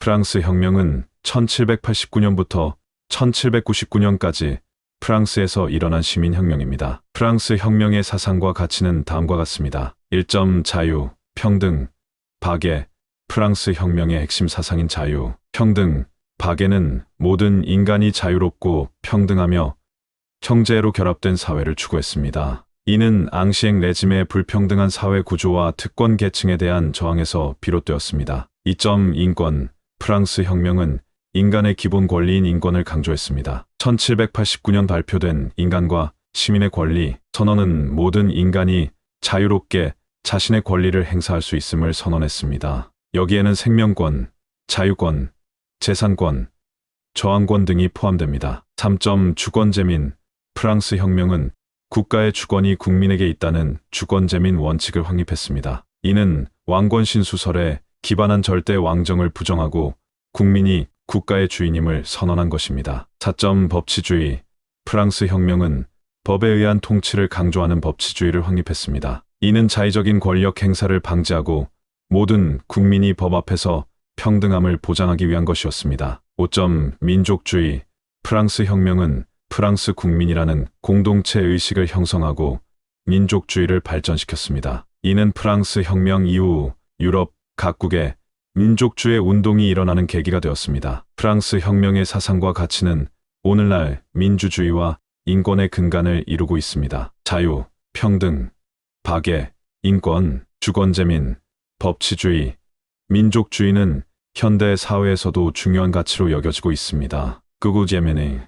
프랑스 혁명은 1789년부터 1799년까지 프랑스에서 일어난 시민혁명입니다. 프랑스 혁명의 사상과 가치는 다음과 같습니다. 1점 자유, 평등, 박애, 프랑스 혁명의 핵심 사상인 자유, 평등, 박애는 모든 인간이 자유롭고 평등하며 형제로 결합된 사회를 추구했습니다. 이는 앙시앵 레짐의 불평등한 사회 구조와 특권 계층에 대한 저항에서 비롯되었습니다. 2점 인권, 프랑스 혁명은 인간의 기본 권리인 인권을 강조했습니다. 1789년 발표된 인간과 시민의 권리 선언은 모든 인간이 자유롭게 자신의 권리를 행사할 수 있음을 선언했습니다. 여기에는 생명권, 자유권, 재산권, 저항권 등이 포함됩니다. 3점 주권재민 프랑스 혁명은 국가의 주권이 국민에게 있다는 주권재민 원칙을 확립했습니다. 이는 왕권 신수설에 기반한 절대 왕정을 부정하고 국민이 국가의 주인임을 선언한 것입니다. 4점 법치주의 프랑스 혁명은 법에 의한 통치를 강조하는 법치주의를 확립했습니다. 이는 자의적인 권력 행사를 방지하고 모든 국민이 법 앞에서 평등함을 보장하기 위한 것이었습니다. 5점 민족주의 프랑스 혁명은 프랑스 국민이라는 공동체 의식을 형성하고 민족주의를 발전시켰습니다. 이는 프랑스 혁명 이후 유럽 각국에 민족주의 운동이 일어나는 계기가 되었습니다. 프랑스 혁명의 사상과 가치는 오늘날 민주주의와 인권의 근간을 이루고 있습니다. 자유, 평등, 박애, 인권, 주권재민, 법치주의, 민족주의는 현대 사회에서도 중요한 가치로 여겨지고 있습니다. 끄구제면의